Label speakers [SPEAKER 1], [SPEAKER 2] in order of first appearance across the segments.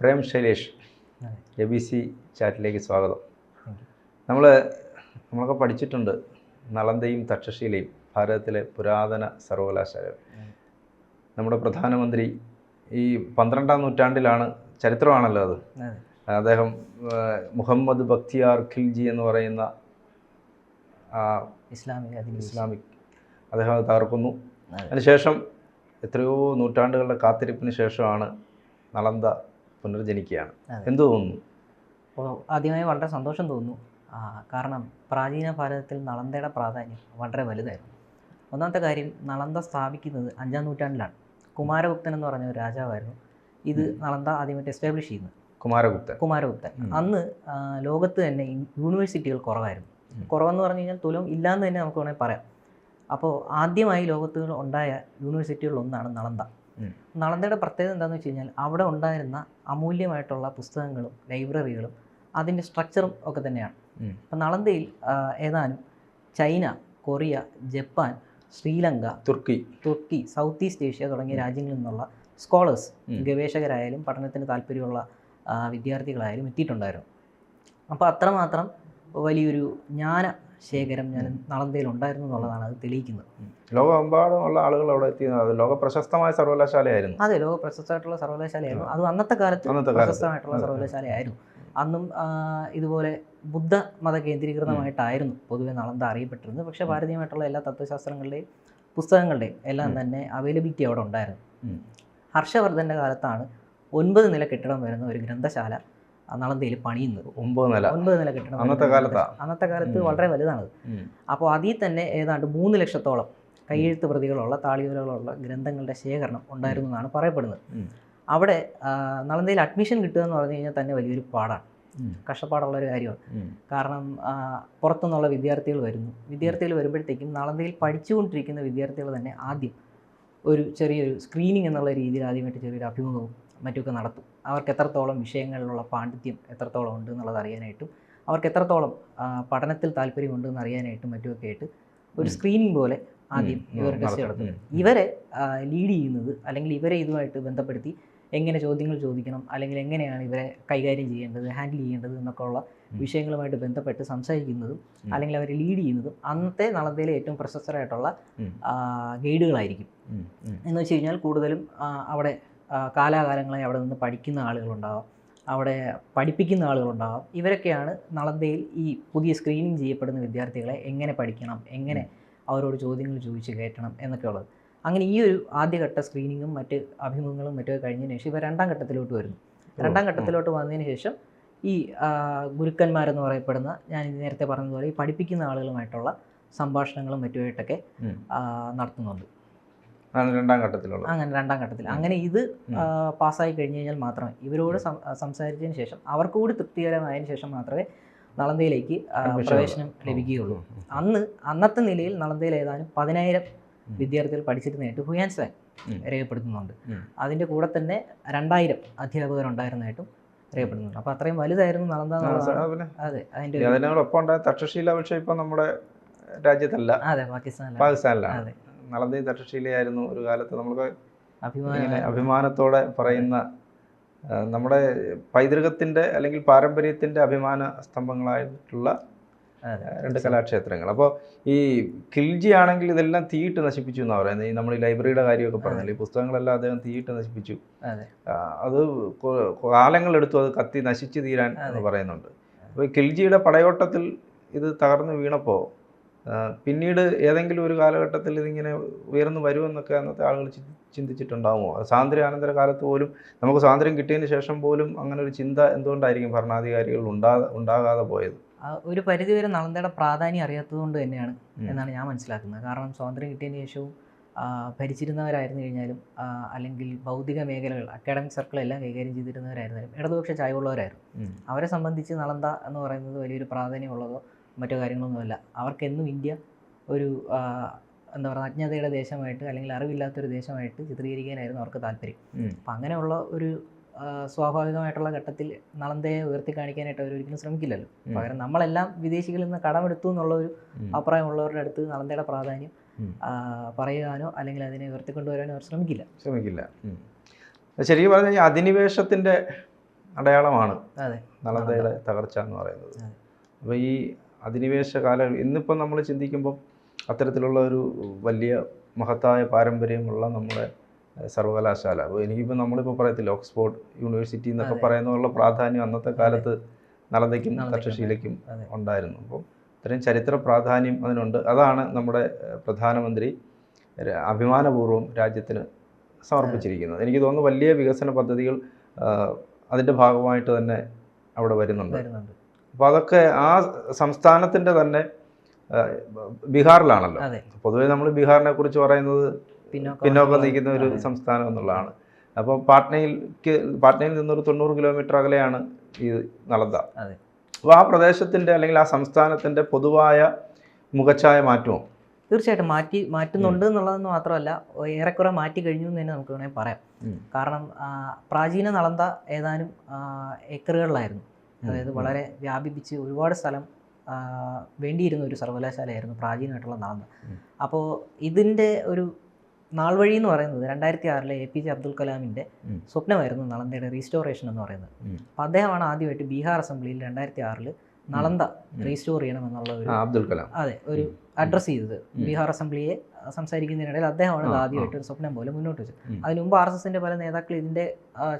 [SPEAKER 1] Prem Shailesh. A B C ചാറ്റിലേക്ക് സ്വാഗതം. നമ്മൾ നമ്മളൊക്കെ പഠിച്ചിട്ടുണ്ട് നളന്തയും തക്ഷശീലയും ഭാരതത്തിലെ പുരാതന സർവകലാശാലകൾ. നമ്മുടെ പ്രധാനമന്ത്രി ഈ പന്ത്രണ്ടാം നൂറ്റാണ്ടിലാണ് ചരിത്രമാണല്ലോ അത്. അദ്ദേഹം മുഹമ്മദ് ബക്തിയാർ ഖിൽജി എന്ന് പറയുന്ന
[SPEAKER 2] ഇസ്ലാമിക.
[SPEAKER 1] ഇസ്ലാമിക് അദ്ദേഹം അത് തകർക്കുന്നു.
[SPEAKER 2] അതെ.
[SPEAKER 1] അതിനുശേഷം എത്രയോ നൂറ്റാണ്ടുകളുടെ കാത്തിരിപ്പിന് ശേഷമാണ് നളന്ത പുനർജനിക്കുകയാണ്. എന്തു തോന്നുന്നു?
[SPEAKER 2] ആദ്യമായി വളരെ സന്തോഷം തോന്നുന്നു. കാരണം പ്രാചീന ഭാരതത്തിൽ നളന്തയുടെ പ്രാധാന്യം വളരെ വലുതായിരുന്നു. ഒന്നാമത്തെ കാര്യം നളന്ത സ്ഥാപിക്കുന്നത് അഞ്ചാം നൂറ്റാണ്ടിലാണ്. കുമാരഗുപ്തൻ എന്ന് പറഞ്ഞ ഒരു രാജാവായിരുന്നു. ഇത് നളന്ത ആദ്യമായിട്ട് എസ്റ്റാബ്ലിഷ് ചെയ്യുന്നത്.
[SPEAKER 1] കുമാരഗുപ്തൻ.
[SPEAKER 2] കുമാരഗുപ്തൻ. അന്ന് ലോകത്ത് തന്നെ യൂണിവേഴ്സിറ്റികൾ കുറവായിരുന്നു. കുറവെന്ന് പറഞ്ഞു കഴിഞ്ഞാൽ തുലം ഇല്ലാന്ന് തന്നെ നമുക്ക് വേണമെങ്കിൽ പറയാം. അപ്പോൾ ആദ്യമായി ലോകത്ത് ഉണ്ടായ യൂണിവേഴ്സിറ്റികളിൽ ഒന്നാണ് നളന്ത
[SPEAKER 1] ഉം.
[SPEAKER 2] നളന്തയുടെ പ്രത്യേകത എന്താണെന്ന് വെച്ച് കഴിഞ്ഞാൽ അവിടെ ഉണ്ടായിരുന്ന അമൂല്യമായിട്ടുള്ള പുസ്തകങ്ങളും ലൈബ്രറികളും അതിന്റെ സ്ട്രക്ചറും ഒക്കെ തന്നെയാണ്. അപ്പം നളന്തയിൽ ഏതാനും ചൈന കൊറിയ ജപ്പാൻ ശ്രീലങ്ക
[SPEAKER 1] തുർക്കി.
[SPEAKER 2] തുർക്കി സൗത്ത് ഈസ്റ്റ് ഏഷ്യ തുടങ്ങിയ രാജ്യങ്ങളിൽ നിന്നുള്ള സ്കോളേഴ്സ് ഗവേഷകരായാലും പഠനത്തിന് താല്പര്യമുള്ള വിദ്യാർത്ഥികളായാലും എത്തിയിട്ടുണ്ടായിരുന്നു. അപ്പോൾ അത്രമാത്രം വലിയൊരു ജ്ഞാന ശേഖരം ഞാൻ നളന്തയിൽ ഉണ്ടായിരുന്നു എന്നുള്ളതാണ് അത് തെളിയിക്കുന്നത്.
[SPEAKER 1] ലോകമെമ്പാടുമുള്ള ആളുകൾ അവിടെ എത്തിയത് ലോക പ്രശസ്തമായ സർവകലാശാലയായിരുന്നു.
[SPEAKER 2] അതെ ലോക പ്രശസ്തമായിട്ടുള്ള സർവകലാശാലയായിരുന്നു അത് അന്നത്തെ കാലത്ത്. പ്രശസ്തമായിട്ടുള്ള സർവകലാശാലയായിരുന്നു. അന്നും ഇതുപോലെ ബുദ്ധ മത കേന്ദ്രീകൃതമായിട്ടായിരുന്നു പൊതുവെ നളന്ത അറിയപ്പെട്ടിരുന്നത്. പക്ഷേ ഭാരതീയമായിട്ടുള്ള എല്ലാ തത്വശാസ്ത്രങ്ങളുടെയും പുസ്തകങ്ങളുടെയും എല്ലാം തന്നെ അവൈലബിലിറ്റി അവിടെ ഉണ്ടായിരുന്നു. ഹർഷവർദ്ധന്റെ കാലത്താണ് ഒൻപത് നില കെട്ടിടം വരുന്ന ഒരു ഗ്രന്ഥശാല നളന്തയിൽ പണിയുന്നത്.
[SPEAKER 1] ഒമ്പത് നില.
[SPEAKER 2] ഒമ്പത് നില കെട്ടിടം
[SPEAKER 1] അന്നത്തെ കാലത്ത്?
[SPEAKER 2] അന്നത്തെ കാലത്ത് വളരെ വലുതാണത്. അപ്പോൾ അതിൽ തന്നെ ഏതാണ്ട് മൂന്ന് ലക്ഷത്തോളം കയ്യെഴുത്ത് പ്രതികളുള്ള താളിയോലകളുള്ള ഗ്രന്ഥങ്ങളുടെ ശേഖരണം ഉണ്ടായിരുന്നു എന്നാണ് പറയപ്പെടുന്നത്. അവിടെ നളന്തയിൽ അഡ്മിഷൻ കിട്ടുക എന്ന് പറഞ്ഞു കഴിഞ്ഞാൽ തന്നെ വലിയൊരു പാടാണ്. കഷ്ടപ്പാടുള്ള ഒരു കാര്യമാണ്. കാരണം പുറത്തുനിന്നുള്ള വിദ്യാർത്ഥികൾ വരുന്നു. വിദ്യാർത്ഥികൾ വരുമ്പോഴത്തേക്കും നളന്തയിൽ പഠിച്ചുകൊണ്ടിരിക്കുന്ന വിദ്യാർത്ഥികൾ തന്നെ ആദ്യം ഒരു ചെറിയൊരു സ്ക്രീനിങ് എന്നുള്ള രീതിയിൽ ആദ്യമായിട്ട് ചെറിയൊരു അഭിമുഖവും മറ്റുമൊക്കെ നടത്തും അവർക്ക് എത്രത്തോളം വിഷയങ്ങളിലുള്ള പാണ്ഡിത്യം എത്രത്തോളം ഉണ്ട് എന്നുള്ളത് അറിയാനായിട്ടും അവർക്ക് എത്രത്തോളം പഠനത്തിൽ താല്പര്യമുണ്ട് എന്ന് അറിയാനായിട്ടും മറ്റുമൊക്കെ ആയിട്ട് ഒരു. സ്ക്രീനിങ് പോലെ ആദ്യം. ഇവർ ടെസ്റ്റ്
[SPEAKER 1] നടത്തും.
[SPEAKER 2] ഇവരെ ലീഡ് ചെയ്യുന്നത് അല്ലെങ്കിൽ ഇവരെ ഇതുമായിട്ട് ബന്ധപ്പെടുത്തി എങ്ങനെ ചോദ്യങ്ങൾ ചോദിക്കണം അല്ലെങ്കിൽ എങ്ങനെയാണ് ഇവരെ കൈകാര്യം ചെയ്യേണ്ടത് ഹാൻഡിൽ ചെയ്യേണ്ടത് എന്നൊക്കെ ഉള്ള വിഷയങ്ങളുമായിട്ട് ബന്ധപ്പെട്ട് സംസാരിക്കുന്നതും അല്ലെങ്കിൽ അവരെ ലീഡ് ചെയ്യുന്നതും അന്നത്തെ നളന്തയിലെ ഏറ്റവും പ്രശസ്തരായിട്ടുള്ള ഗൈഡുകളായിരിക്കും. എന്ന് വെച്ച് കഴിഞ്ഞാൽ കൂടുതലും അവിടെ കാലാകാലങ്ങളായി അവിടെ നിന്ന് പഠിക്കുന്ന ആളുകളുണ്ടാവാം. അവിടെ പഠിപ്പിക്കുന്ന ആളുകളുണ്ടാവാം. ഇവരൊക്കെയാണ് നളന്ദയിൽ ഈ പുതിയ സ്ക്രീനിങ് ചെയ്യപ്പെടുന്ന വിദ്യാർത്ഥികളെ എങ്ങനെ പഠിക്കണം എങ്ങനെ അവരോട് ചോദ്യങ്ങൾ ചോദിച്ച് കയറ്റണം എന്നൊക്കെ ഉള്ളത് അങ്ങനെ ഈ ഒരു ആദ്യഘട്ട സ്ക്രീനിങ്ങും മറ്റ് അഭിമുഖങ്ങളും മറ്റൊക്കെ കഴിഞ്ഞതിന് ശേഷം ഇവർ രണ്ടാം ഘട്ടത്തിലോട്ട് വരുന്നു. രണ്ടാം ഘട്ടത്തിലോട്ട് വന്നതിന് ശേഷം ഈ ഗുരുക്കന്മാരെന്ന് പറയപ്പെടുന്ന ഞാൻ നേരത്തെ പറഞ്ഞതുപോലെ ഈ പഠിപ്പിക്കുന്ന ആളുകളുമായിട്ടുള്ള സംഭാഷണങ്ങളും മറ്റുമായിട്ടൊക്കെ. നടത്തുന്നുണ്ട്.
[SPEAKER 1] രണ്ടാം ഘട്ടത്തിലുള്ള
[SPEAKER 2] അങ്ങനെ രണ്ടാം ഘട്ടത്തിൽ. അങ്ങനെ ഇത് പാസ്സായി കഴിഞ്ഞ് കഴിഞ്ഞാൽ മാത്രമേ ഇവരോട് സംസാരിച്ചതിന് ശേഷം അവർക്ക് കൂടി തൃപ്തികരമായതിനു ശേഷം മാത്രമേ നളന്തയിലേക്ക് പ്രവേശനം ലഭിക്കുകയുള്ളൂ. അന്ന് അന്നത്തെ നിലയിൽ നളന്തയിൽ ഏതാനും പതിനായിരം വിദ്യാർത്ഥികൾ പഠിച്ചിരുന്നതായിട്ട് ഹുയാൻ
[SPEAKER 1] ഉം.
[SPEAKER 2] രേഖപ്പെടുത്തുന്നുണ്ട്.
[SPEAKER 1] അതിന്റെ
[SPEAKER 2] അതിന്റെ കൂടെ തന്നെ രണ്ടായിരം അധ്യാപകരുണ്ടായിരുന്നതായിട്ടും രേഖപ്പെടുത്തുന്നുണ്ട്. അപ്പൊ അത്രയും വലുതായിരുന്നു
[SPEAKER 1] പിന്നെ
[SPEAKER 2] അതെ
[SPEAKER 1] ഉണ്ടായ തക്ഷശീല പക്ഷേ ഇപ്പൊ നമ്മുടെ രാജ്യത്തല്ല.
[SPEAKER 2] അതെ പാകിസ്ഥാനിലാണ്.
[SPEAKER 1] പാകിസ്ഥാനിലാണ്. നളന്തയും തക്ഷശീലയായിരുന്നു ഒരു കാലത്ത്. നമുക്ക് ഇങ്ങനെ അഭിമാനത്തോടെ പറയുന്ന നമ്മുടെ പൈതൃകത്തിന്റെ അല്ലെങ്കിൽ പാരമ്പര്യത്തിന്റെ അഭിമാന സ്തംഭങ്ങളായിട്ടുള്ള രണ്ട് കലാക്ഷേത്രങ്ങൾ. അപ്പോൾ ഈ കിൽജി ആണെങ്കിൽ ഇതെല്ലാം തീയിട്ട് നശിപ്പിച്ചു എന്നാണ് പറയുന്നത്. ഈ നമ്മൾ ഈ ലൈബ്രറിയുടെ കാര്യമൊക്കെ പറഞ്ഞില്ല? ഈ പുസ്തകങ്ങളെല്ലാം അദ്ദേഹം തീയിട്ട് നശിപ്പിച്ചു.
[SPEAKER 2] അതെ.
[SPEAKER 1] കാലങ്ങളെടുത്തു അത് കത്തി നശിച്ചു തീരാൻ എന്ന് പറയുന്നുണ്ട്. അപ്പോൾ കിൽജിയുടെ ഖിൽജിയുടെ പടയോട്ടത്തിൽ ഇത് തകർന്നു വീണപ്പോൾ പിന്നീട് ഏതെങ്കിലും ഒരു കാലഘട്ടത്തിൽ ഇതിങ്ങനെ ഉയർന്നു വരുമെന്നൊക്കെ അന്നത്തെ ആളുകൾ ചിന്തിച്ചിട്ടുണ്ടാകുമോ സ്വാതന്ത്ര്യാനന്തര കാലത്ത് പോലും നമുക്ക് സ്വാതന്ത്ര്യം കിട്ടിയതിന് ശേഷം പോലും അങ്ങനെ ഒരു ചിന്ത എന്തുകൊണ്ടായിരിക്കും ഭരണാധികാരികൾ ഉണ്ടാ ഉണ്ടാകാതെ പോയത്?
[SPEAKER 2] ഒരു പരിധിവരെ നളന്തയുടെ പ്രാധാന്യം അറിയാത്തത് കൊണ്ട് തന്നെയാണ് എന്നാണ് ഞാൻ മനസ്സിലാക്കുന്നത്. കാരണം സ്വാതന്ത്ര്യം കിട്ടിയതിന് ശേഷവും ഭരിച്ചിരുന്നവരായിരുന്നു കഴിഞ്ഞാലും അല്ലെങ്കിൽ ഭൗതിക മേഖലകൾ അക്കാഡമിക് സർക്കിൾ എല്ലാം കൈകാര്യം ചെയ്തിരുന്നവരായിരുന്നാലും ഇടതുപക്ഷ ചായവുള്ളവരായിരുന്നു. അവരെ സംബന്ധിച്ച് നളന്ത എന്ന് പറയുന്നത് വലിയൊരു പ്രാധാന്യമുള്ളതോ മറ്റോ കാര്യങ്ങളൊന്നുമല്ല അവർക്കെന്നും ഇന്ത്യ ഒരു എന്താ പറയുക അജ്ഞതയുടെ ദേശമായിട്ട് അല്ലെങ്കിൽ അറിവില്ലാത്തൊരു ദേശമായിട്ട് ചിത്രീകരിക്കാനായിരുന്നു അവർക്ക് താല്പര്യം. അപ്പം അങ്ങനെയുള്ള ഒരു സ്വാഭാവികമായിട്ടുള്ള ഘട്ടത്തിൽ നളന്തയെ ഉയർത്തി കാണിക്കാനായിട്ട് അവർ ഒരിക്കലും ശ്രമിക്കില്ലല്ലോ പകരം നമ്മളെല്ലാം വിദേശികളിൽ നിന്ന് കടമെടുത്തു എന്നുള്ള ഒരു. അഭിപ്രായമുള്ളവരുടെ അടുത്ത് നളന്തയുടെ പ്രാധാന്യം. പറയുവാനോ അല്ലെങ്കിൽ അതിനെ ഉയർത്തിക്കൊണ്ടുവരാനോ അവർ ശ്രമിക്കില്ല
[SPEAKER 1] ശ്രമിക്കില്ല. ശരിക്കും പറഞ്ഞു കഴിഞ്ഞാൽ അധിനിവേശത്തിന്റെ അടയാളമാണ് നളന്തയുടെ തകർച്ച എന്ന് പറയുന്നത്. അപ്പോൾ ഈ അധിനിവേശ കാലം ഇന്നിപ്പം നമ്മൾ ചിന്തിക്കുമ്പോൾ അത്തരത്തിലുള്ള ഒരു വലിയ മഹത്തായ പാരമ്പര്യമുള്ള നമ്മുടെ സർവകലാശാല. അപ്പോൾ എനിക്കിപ്പോൾ നമ്മളിപ്പോൾ പറയത്തില്ല ഓക്സ്ഫോർഡ് യൂണിവേഴ്സിറ്റി എന്നൊക്കെ. പറയുന്നതിനുള്ള പ്രാധാന്യം അന്നത്തെ കാലത്ത് നളന്തയ്ക്കും തക്ഷശീലയ്ക്കും ഉണ്ടായിരുന്നു. അപ്പോൾ ഇത്രയും ചരിത്ര പ്രാധാന്യം അതിനുണ്ട്. അതാണ് നമ്മുടെ പ്രധാനമന്ത്രി അഭിമാനപൂർവം രാജ്യത്തിന് സമർപ്പിച്ചിരിക്കുന്നത്. എനിക്ക് തോന്നുന്നു വലിയ വികസന പദ്ധതികൾ അതിന്റെ ഭാഗമായിട്ട് തന്നെ അവിടെ വരുന്നുണ്ട്. അപ്പോൾ അതൊക്കെ ആ സംസ്ഥാനത്തിന്റെ തന്നെ ബീഹാറിലാണല്ലോ. പൊതുവേ നമ്മൾ ബീഹാറിനെ കുറിച്ച് പറയുന്നത്
[SPEAKER 2] പിന്നോക്കം
[SPEAKER 1] നിൽക്കുന്ന ഒരു. സംസ്ഥാനം എന്നുള്ളതാണ്. അപ്പോൾ പാട്നയിൽക്ക് പാട്നയിൽ നിന്നൊരു തൊണ്ണൂറ് കിലോമീറ്റർ അകലെയാണ് ഈ നളന്ദ. അപ്പോൾ ആ പ്രദേശത്തിന്റെ അല്ലെങ്കിൽ ആ സംസ്ഥാനത്തിന്റെ പൊതുവായ മുഖച്ഛായ മാറ്റവും
[SPEAKER 2] തീർച്ചയായിട്ടും മാറ്റി മാറ്റുന്നുണ്ട് എന്നുള്ളതെന്ന് മാത്രമല്ല ഏറെക്കുറെ മാറ്റി കഴിഞ്ഞു എന്ന് തന്നെ നമുക്ക് വേണമെങ്കിൽ പറയാം. കാരണം പ്രാചീന നളന്ത ഏതാനും ഏക്കറുകളിലായിരുന്നു. അതായത് വളരെ വ്യാപിപ്പിച്ച് ഒരുപാട് സ്ഥലം വേണ്ടിയിരുന്ന ഒരു സർവകലാശാലയായിരുന്നു പ്രാചീനമായിട്ടുള്ള
[SPEAKER 1] നാന്ന്.
[SPEAKER 2] അപ്പോൾ ഇതിന്റെ ഒരു നാൾ വഴി എന്ന് പറയുന്നത് രണ്ടായിരത്തി ആറിലെ എ പി ജെ അബ്ദുൽ
[SPEAKER 1] കലാമിന്റെ
[SPEAKER 2] സ്വപ്നമായിരുന്നു നളന്തയുടെ റീസ്റ്റോറേഷൻ എന്ന് പറയുന്നത്.
[SPEAKER 1] അപ്പം
[SPEAKER 2] അപ്പോൾ അദ്ദേഹമാണ് ആദ്യമായിട്ട് ബീഹാർ അസംബ്ലിയിൽ രണ്ടായിരത്തി ആറിൽ നളന്ത. റീസ്റ്റോർ ചെയ്യണമെന്നുള്ള ഒരു
[SPEAKER 1] അബ്ദുൽ കലാം.
[SPEAKER 2] അതെ ഒരു. അഡ്രസ്സ് ചെയ്തത്. ബീഹാർ അസംബ്ലിയെ സംസാരിക്കുന്നതിനിടയിൽ അദ്ദേഹമാണ് ഇത്. ആദ്യമായിട്ട് ഒരു സ്വപ്നം പോലെ മുന്നോട്ട് വെച്ചത്. അതിനു മുമ്പ് ആർ എസ് എസിന്റെ പല നേതാക്കൾ ഇതിന്റെ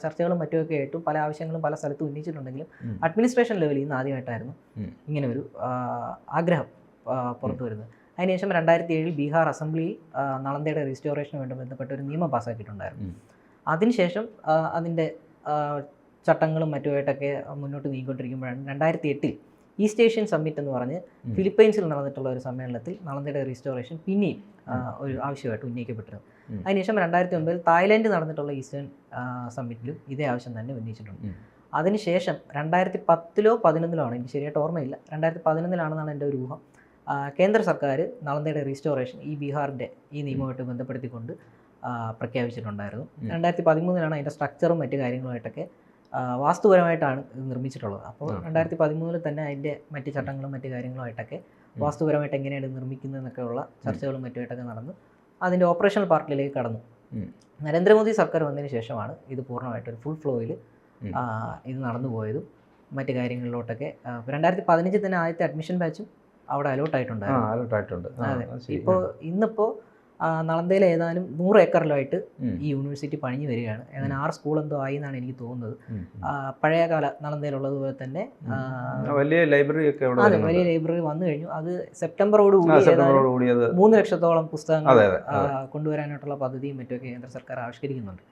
[SPEAKER 2] ചർച്ചകളും മറ്റുമൊക്കെ ആയിട്ടും പല ആവശ്യങ്ങളും പല സ്ഥലത്തും ഉന്നയിച്ചിട്ടുണ്ടെങ്കിലും അഡ്മിനിസ്ട്രേഷൻ ലെവലിൽ നിന്ന് ആദ്യമായിട്ടായിരുന്നു ഇങ്ങനെ ഒരു ആഗ്രഹം പുറത്തു വരുന്നത് അതിനുശേഷം രണ്ടായിരത്തി ഏഴിൽ ബീഹാർ അസംബ്ലിയിൽ ആ, നളന്തയുടെ റീസ്റ്റോറേഷന് വേണ്ടി ബന്ധപ്പെട്ട ഒരു നിയമം പാസ്സാക്കിയിട്ടുണ്ടായിരുന്നു. അതിനുശേഷം അതിന്റെ ചട്ടങ്ങളും മറ്റുമായിട്ടൊക്കെ മുന്നോട്ട് നീങ്ങിക്കൊണ്ടിരിക്കുമ്പോഴാണ് രണ്ടായിരത്തി എട്ടിൽ ഈസ്റ്റ് ഏഷ്യൻ സമ്മിറ്റ് എന്ന് പറഞ്ഞ്. ഫിലിപ്പൈൻസിൽ നടന്നിട്ടുള്ള ഒരു സമ്മേളനത്തിൽ നളന്ദയുടെ റീസ്റ്റോറേഷൻ പിന്നെയും ഒരു ആവശ്യമായിട്ട് ഉന്നയിക്കപ്പെട്ടിരുന്നു. അതിനുശേഷം രണ്ടായിരത്തി ഒമ്പതിൽ തായ്ലാൻഡ് നടന്നിട്ടുള്ള ഈസ്റ്റേൺ സമ്മിറ്റിലും ഇതേ ആവശ്യം തന്നെ ഉന്നയിച്ചിട്ടുണ്ട്. അതിനുശേഷം രണ്ടായിരത്തി പത്തിലോ പതിനൊന്നിലോ ആണ് എനിക്ക് ശരിയായിട്ട് ഓർമ്മയില്ല രണ്ടായിരത്തി പതിനൊന്നിലാണെന്നാണ് എന്റെ ഒരു ഊഹം കേന്ദ്ര സർക്കാർ നളന്ദയുടെ റീസ്റ്റോറേഷൻ ഈ ബീഹാറിന്റെ ഈ നിയമമായിട്ട് ബന്ധപ്പെടുത്തിക്കൊണ്ട് പ്രഖ്യാപിച്ചിട്ടുണ്ടായിരുന്നു. രണ്ടായിരത്തി പതിമൂന്നിലാണ് അതിന്റെ സ്ട്രക്ചറും മറ്റു കാര്യങ്ങളുമായിട്ടൊക്കെ വാസ്തുപരമായിട്ടാണ് ഇത് നിർമ്മിച്ചിട്ടുള്ളത്. അപ്പോൾ. രണ്ടായിരത്തി പതിമൂന്നിൽ തന്നെ അതിന്റെ മറ്റ് ചട്ടങ്ങളും മറ്റു കാര്യങ്ങളുമായിട്ടൊക്കെ വാസ്തുപരമായിട്ട് എങ്ങനെയാണ് ഇത് നിർമ്മിക്കുന്നത് എന്നൊക്കെയുള്ള ചർച്ചകളും മറ്റുമായിട്ടൊക്കെ നടന്നു. അതിന്റെ ഓപ്പറേഷണൽ പാർട്ടിലേക്ക് കടന്നു. നരേന്ദ്രമോദി സർക്കാർ വന്നതിന് ശേഷമാണ് ഇത് പൂർണമായിട്ട് ഒരു ഫുൾ ഫ്ലോയിൽ ഇത് നടന്നു പോയതും മറ്റു കാര്യങ്ങളിലോട്ടൊക്കെ. രണ്ടായിരത്തി പതിനഞ്ചിൽ തന്നെ ആദ്യത്തെ അഡ്മിഷൻ ബാച്ചും അവിടെ അലോട്ട് ആയിട്ടുണ്ടായിരുന്നു. ഇപ്പോൾ ഇന്നിപ്പോൾ നളന്തയിൽ ഏതാനും നൂറ് ഏക്കറിലായിട്ട്. ഈ യൂണിവേഴ്സിറ്റി പണിഞ്ഞു വരികയാണ്. ഏതാനും ആറ് സ്കൂൾ എന്തോ ആയി എന്നാണ് എനിക്ക് തോന്നുന്നത്. പഴയകാല നളന്തയിലുള്ളതുപോലെ തന്നെ
[SPEAKER 1] വലിയ ലൈബ്രറി ഒക്കെ
[SPEAKER 2] അതെ. വലിയ ലൈബ്രറി വന്നു കഴിഞ്ഞു. അത് സെപ്റ്റംബറോട് കൂടി മൂന്ന് ലക്ഷത്തോളം പുസ്തകങ്ങൾ കൊണ്ടുവരാനായിട്ടുള്ള പദ്ധതിയും മറ്റും കേന്ദ്ര സർക്കാർ ആവിഷ്കരിക്കുന്നുണ്ട്.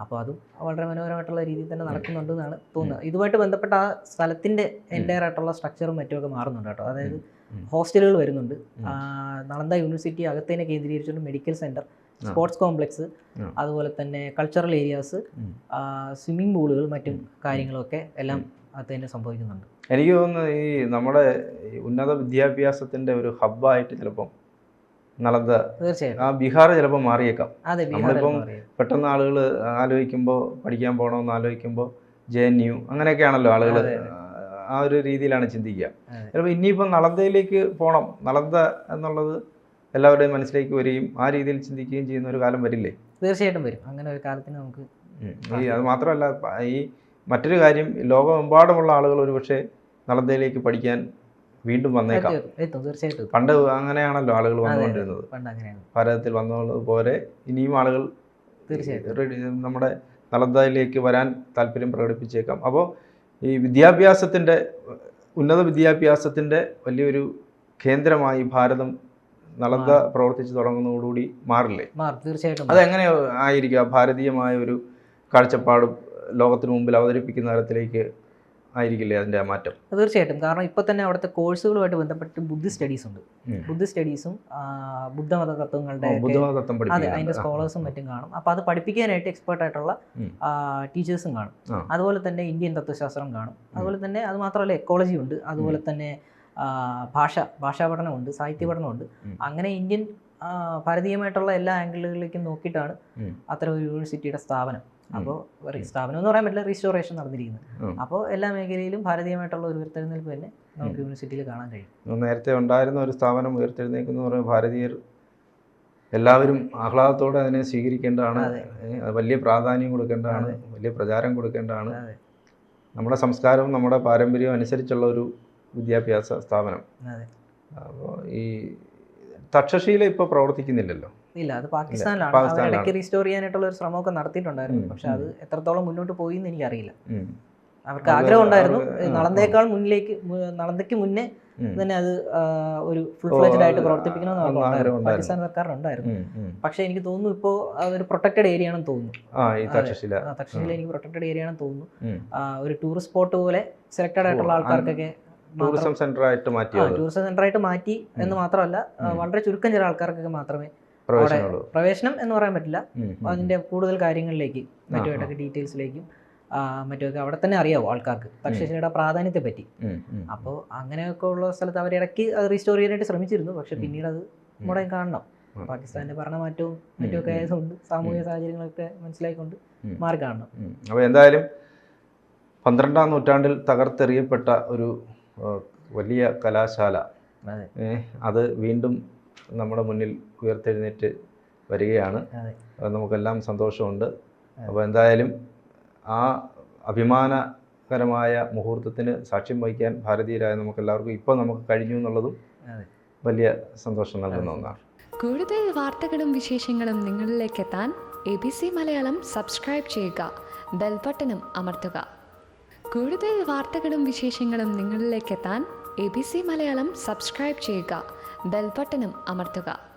[SPEAKER 2] അപ്പോൾ അതും വളരെ മനോഹരമായിട്ടുള്ള രീതിയിൽ തന്നെ നടക്കുന്നുണ്ട് എന്നാണ് തോന്നുന്നത്. ഇതുമായിട്ട് ബന്ധപ്പെട്ട ആ സ്ഥലത്തിന്റെ എന്റയർ ആയിട്ടുള്ള സ്ട്രക്ചറും മറ്റുമൊക്കെ മാറുന്നുണ്ട് കേട്ടോ. അതായത് ഹോസ്റ്റലുകൾ വരുന്നുണ്ട്. നളന്ദ യൂണിവേഴ്സിറ്റി അകത്തേനെ കേന്ദ്രീകരിച്ചുകൊണ്ട് മെഡിക്കൽ സെന്റർ സ്പോർട്സ് കോംപ്ലക്സ് അതുപോലെ തന്നെ കൾച്ചറൽ ഏരിയാസ്. സ്വിമ്മിംഗ് പൂളുകൾ മറ്റും കാര്യങ്ങളൊക്കെ എല്ലാം അകത്ത് തന്നെ സംഭവിക്കുന്നുണ്ട്.
[SPEAKER 1] എനിക്ക് തോന്നുന്നത് ഈ നമ്മുടെ ഉന്നത വിദ്യാഭ്യാസത്തിന്റെ ഒരു ഹബ്ബായിട്ട് ചിലപ്പം നളന്ദ
[SPEAKER 2] തീർച്ചയായും
[SPEAKER 1] ആ ബീഹാർ ചിലപ്പോൾ മാറിയേക്കാം. നമ്മളിപ്പം.
[SPEAKER 2] പെട്ടെന്ന്
[SPEAKER 1] ആളുകൾ ആലോചിക്കുമ്പോൾ പഠിക്കാൻ പോകണമെന്ന് ആലോചിക്കുമ്പോൾ ജെ എൻ യു അങ്ങനെയൊക്കെയാണല്ലോ ആളുകൾ ആ ഒരു രീതിയിലാണ് ചിന്തിക്കുക. ചിലപ്പോൾ ഇനിയിപ്പം നളന്തയിലേക്ക് പോകണം നളന്ത എന്നുള്ളത് എല്ലാവരുടെയും മനസ്സിലേക്ക് വരികയും ആ രീതിയിൽ ചിന്തിക്കുകയും ചെയ്യുന്ന ഒരു കാലം വരില്ലേ?
[SPEAKER 2] തീർച്ചയായിട്ടും വരും. അങ്ങനെ ഒരു കാലത്തിന് നമുക്ക്.
[SPEAKER 1] ഈ അത് മാത്രമല്ല ഈ മറ്റൊരു കാര്യം ലോകമെമ്പാടുമുള്ള ആളുകൾ ഒരുപക്ഷെ നളന്തയിലേക്ക് പഠിക്കാൻ വീണ്ടും വന്നേക്കാം.
[SPEAKER 2] തീർച്ചയായിട്ടും
[SPEAKER 1] പണ്ട് അങ്ങനെയാണല്ലോ ആളുകൾ വന്നുകൊണ്ടിരുന്നത്.
[SPEAKER 2] പണ്ട് അങ്ങനെയാണ്.
[SPEAKER 1] ഭാരതത്തിൽ വന്നതുപോലെ ഇനിയും ആളുകൾ
[SPEAKER 2] തീർച്ചയായിട്ടും.
[SPEAKER 1] നമ്മുടെ നളന്ദയിലേക്ക് വരാൻ താല്പര്യം പ്രകടിപ്പിച്ചേക്കാം. അപ്പോൾ ഈ വിദ്യാഭ്യാസത്തിന്റെ ഉന്നത വിദ്യാഭ്യാസത്തിന്റെ വലിയൊരു കേന്ദ്രമായി ഭാരതം നളന്ദ പ്രവർത്തിച്ചു തുടങ്ങുന്നതോടുകൂടി മാറില്ലേ?
[SPEAKER 2] മാറും. തീർച്ചയായിട്ടും
[SPEAKER 1] അതെങ്ങനെ ആയിരിക്കുക ഭാരതീയമായ ഒരു കാഴ്ചപ്പാടും ലോകത്തിന് മുമ്പിൽ അവതരിപ്പിക്കുന്ന തരത്തിലേക്ക് ആയിരിക്കില്ലേ അതിന്റെ ആ മാറ്റം?
[SPEAKER 2] തീർച്ചയായിട്ടും. കാരണം ഇപ്പോൾ തന്നെ അവിടുത്തെ കോഴ്സുകളുമായിട്ട് ബന്ധപ്പെട്ട് ബുദ്ധി സ്റ്റഡീസ് ഉണ്ട്. ബുദ്ധി സ്റ്റഡീസും ബുദ്ധമത തത്വങ്ങളുടെ അതിന്റെ
[SPEAKER 1] അതെ.
[SPEAKER 2] സ്കോളേഴ്സും മറ്റും കാണും. അപ്പോൾ അത് പഠിപ്പിക്കാനായിട്ട് എക്സ്പേർട്ട് ആയിട്ടുള്ള ടീച്ചേഴ്സും കാണും. അതുപോലെ തന്നെ ഇന്ത്യൻ തത്വശാസ്ത്രം കാണും. അതുപോലെ തന്നെ അത് മാത്രമല്ല എക്കോളജി ഉണ്ട്. അതുപോലെ തന്നെ ഭാഷ ഭാഷാ പഠനമുണ്ട് സാഹിത്യ പഠനമുണ്ട് അങ്ങനെ ഇന്ത്യൻ ഭാരതീയമായിട്ടുള്ള എല്ലാ ആംഗിളുകളിലേക്കും നോക്കിയിട്ടാണ്. അത്തരം ഒരു യൂണിവേഴ്സിറ്റിയുടെ സ്ഥാപനം. അപ്പോൾ സ്ഥാപനം എന്ന് പറയാൻ പറ്റില്ല റീസ്റ്റോറേഷൻ നടന്നിരിക്കുന്നത്. അപ്പോൾ എല്ലാ മേഖലയിലും ഭാരതീയമായിട്ടുള്ള ഒരു ഉയർത്തെഴുന്നേൽപ്പ് തന്നെ നമുക്ക് യൂണിവേഴ്സിറ്റിയിൽ കാണാൻ കഴിയും.
[SPEAKER 1] നേരത്തെ ഉണ്ടായിരുന്ന ഒരു സ്ഥാപനം ഉയർത്തെഴുന്നേക്കുന്ന പറയുമ്പോൾ ഭാരതീയർ എല്ലാവരും ആഹ്ലാദത്തോടെ അതിനെ സ്വീകരിക്കേണ്ടതാണ് വലിയ പ്രാധാന്യം കൊടുക്കേണ്ടതാണ് വലിയ പ്രചാരം കൊടുക്കേണ്ടതാണ്. നമ്മുടെ സംസ്കാരവും നമ്മുടെ പാരമ്പര്യവും അനുസരിച്ചുള്ള ഒരു വിദ്യാഭ്യാസ സ്ഥാപനം. അപ്പോൾ ഈ തക്ഷശീല ഇപ്പോൾ പ്രവർത്തിക്കുന്നില്ലല്ലോ.
[SPEAKER 2] ഇല്ല അത് പാകിസ്ഥാനിലാണ്. ഇടയ്ക്ക് റീസ്റ്റോർ ചെയ്യാനായിട്ടുള്ള ഒരു ശ്രമമൊക്കെ നടത്തിയിട്ടുണ്ടായിരുന്നു. പക്ഷെ അത് എത്രത്തോളം മുന്നോട്ട് പോയി എന്ന് എനിക്കറിയില്ല. അവർക്ക് ആഗ്രഹം ഉണ്ടായിരുന്നു. നളന്തയേക്കാൾ മുന്നിലേക്ക് നളന്തയ്ക്ക് മുന്നേ തന്നെ അത് ഒരു ഫുൾ ഫ്ലെജ്ഡ് ആയിട്ട്
[SPEAKER 1] പ്രവർത്തിപ്പിക്കണം
[SPEAKER 2] പ്രവർത്തിപ്പിക്കണമെന്ന്. പാകിസ്ഥാൻ സർക്കാരിനുണ്ടായിരുന്നു. പക്ഷെ എനിക്ക് തോന്നുന്നു ഇപ്പോ അതൊരു പ്രൊട്ടക്റ്റഡ് ഏരിയ ആണെന്ന് തോന്നുന്നു.
[SPEAKER 1] തക്ഷശില.
[SPEAKER 2] എനിക്ക് പ്രൊട്ടക്റ്റഡ് ഏരിയ ആണെന്ന് തോന്നുന്നു. ഒരു ടൂറിസ്റ്റ് സ്പോട്ട് പോലെ സെലക്റ്റഡ് ആയിട്ടുള്ള ആൾക്കാർക്കൊക്കെ
[SPEAKER 1] ടൂറിസം സെന്റർ ആയിട്ട്
[SPEAKER 2] ടൂറിസം സെന്റർ ആയിട്ട് മാറ്റി എന്ന് മാത്രമല്ല വളരെ ചുരുക്കം ചില ആൾക്കാർക്കൊക്കെ മാത്രമേ പ്രവേശനം എന്ന് പറയാൻ പറ്റില്ല. അതിന്റെ കൂടുതൽ കാര്യങ്ങളിലേക്ക് മറ്റുമായിട്ടൊക്കെ ഡീറ്റെയിൽസിലേക്കും മറ്റുമൊക്കെ അവിടെ തന്നെ അറിയാവോ ആൾക്കാർക്ക്. തക്ഷശിലയുടെ പ്രാധാന്യത്തെ പറ്റി. അപ്പോൾ അങ്ങനെയൊക്കെ ഉള്ള സ്ഥലത്ത് അവർ ഇടയ്ക്ക് അത് റീസ്റ്റോർ ചെയ്യാനായിട്ട് ശ്രമിച്ചിരുന്നു. പക്ഷെ പിന്നീട് അത് നമ്മുടെ കാണണം. പാകിസ്ഥാന്റെ ഭരണമാറ്റവും മറ്റുമൊക്കെ. ആയതുകൊണ്ട് സാമൂഹിക സാഹചര്യങ്ങളൊക്കെ
[SPEAKER 1] മനസ്സിലായിക്കൊണ്ട്
[SPEAKER 2] മാറി കാണണം.
[SPEAKER 1] അപ്പോൾ എന്തായാലും പന്ത്രണ്ടാം നൂറ്റാണ്ടിൽ തകർത്തെറിയപ്പെട്ട ഒരു വലിയ കലാശാല
[SPEAKER 2] അത്
[SPEAKER 1] വീണ്ടും നമ്മുടെ മുന്നിൽ ഉയർത്തെഴുന്നേറ്റ് വരികയാണ്. നമുക്കെല്ലാം സന്തോഷമുണ്ട്. അപ്പോൾ എന്തായാലും ആ അഭിമാനകരമായ മുഹൂർത്തത്തിന് സാക്ഷ്യം വഹിക്കാൻ ഭാരതീയരായ നമുക്കെല്ലാവർക്കും ഇപ്പോൾ നമുക്ക് കഴിഞ്ഞു എന്നുള്ളതും വലിയ സന്തോഷം നൽകുന്ന ഒന്നാണ്.
[SPEAKER 3] കൂടുതൽ വാർത്തകളും വിശേഷങ്ങളും നിങ്ങളിലേക്ക് എത്താൻ A B C Malayalam subscribe ചെയ്യുക. ബെൽബട്ടനും അമർത്തുക. കൂടുതൽ വാർത്തകളും വിശേഷങ്ങളും നിങ്ങളിലേക്ക് എത്താൻ A B C Malayalam subscribe ചെയ്യുക. ബെൽബട്ടനും അമർത്തുക